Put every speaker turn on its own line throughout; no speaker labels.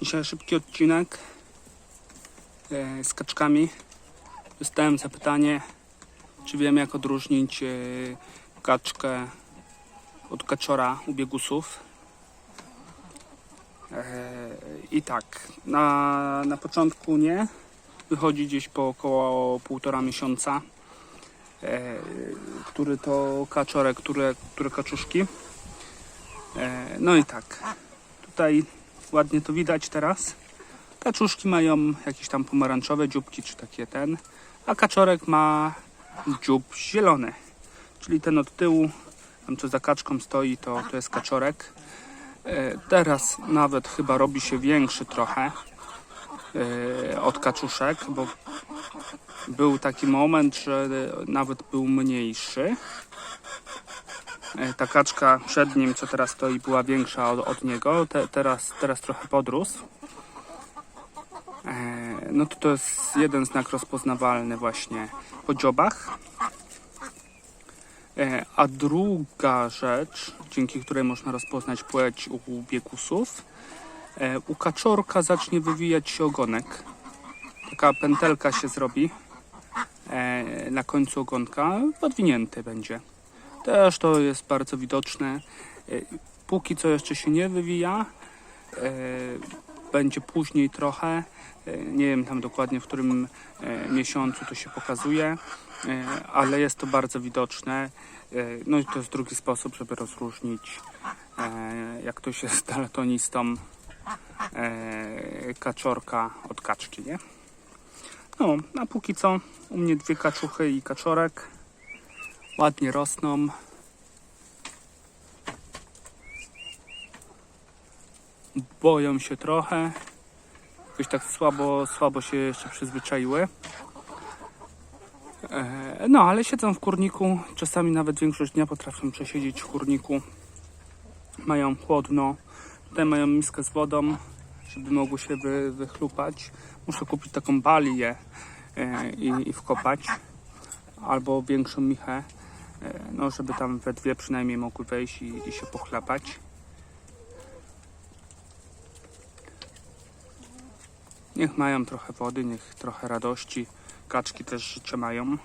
Dzisiaj szybki odcinek e, z kaczkami. Dostałem zapytanie, czy wiem jak odróżnić e, kaczkę od kaczora u biegusów. E, I tak, na, na początku nie. Wychodzi gdzieś po około półtora miesiąca. Który to kaczorek, które, które kaczuszki. No i tak, tutaj ładnie to widać teraz. Kaczuszki mają jakieś tam pomarańczowe dzióbki, czy takie ten, a kaczorek ma dziób zielony, czyli ten od tyłu, tam co za kaczką stoi, to, to jest kaczorek. E, Teraz nawet chyba robi się większy trochę e, od kaczuszek, bo był taki moment, że nawet był mniejszy. E, Ta kaczka przed nim, co teraz stoi, była większa od, od niego. Te, teraz, teraz trochę podrósł. E, No to to jest jeden znak rozpoznawalny właśnie po dziobach. E, A druga rzecz, dzięki której można rozpoznać płeć u biegusów, e, u kaczorka zacznie wywijać się ogonek. Taka pętelka się zrobi na końcu ogonka, podwinięty będzie. Też to jest bardzo widoczne. E, Póki co jeszcze się nie wywija, e, będzie później trochę. E, Nie wiem tam dokładnie w którym miesiącu to się pokazuje, ale jest to bardzo widoczne. No i to jest drugi sposób, żeby rozróżnić, jak ktoś jest daltonistą, kaczorka od kaczki, nie? No, a póki co u mnie dwie kaczuchy i kaczorek ładnie rosną. Boją się trochę. Jakoś tak słabo, słabo się jeszcze przyzwyczaiły. E, No, ale siedzą w kurniku. Czasami nawet większość dnia potrafią przesiedzieć w kurniku. Mają chłodno. Tutaj mają miskę z wodą, żeby mogły się wy, wychlupać. Muszę kupić taką balię e, i, i wkopać. Albo większą michę, no żeby tam we dwie przynajmniej mogły wejść i, i się pochlapać. Niech mają trochę wody, niech trochę radości. Kaczki też życie mają.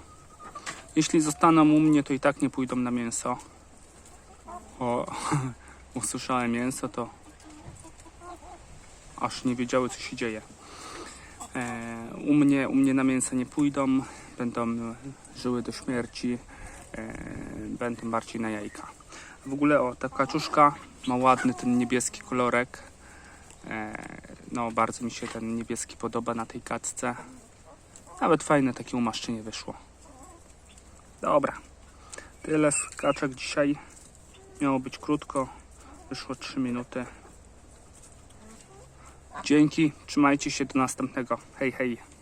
Jeśli zostaną u mnie, to i tak nie pójdą na mięso. O, usłyszałem mięso, to aż nie wiedziały, co się dzieje. E, u, mnie, u mnie na mięso nie pójdą, będą żyły do śmierci, e, będą bardziej na jajka. W ogóle o, ta kaczuszka ma ładny ten niebieski kolorek. E, no, bardzo mi się ten niebieski podoba na tej kacce. Nawet fajne takie umaszczenie wyszło. Dobra, tyle z kaczek dzisiaj. Miało być krótko, wyszło 3 minuty. Dzięki, trzymajcie się do następnego. Hej, hej.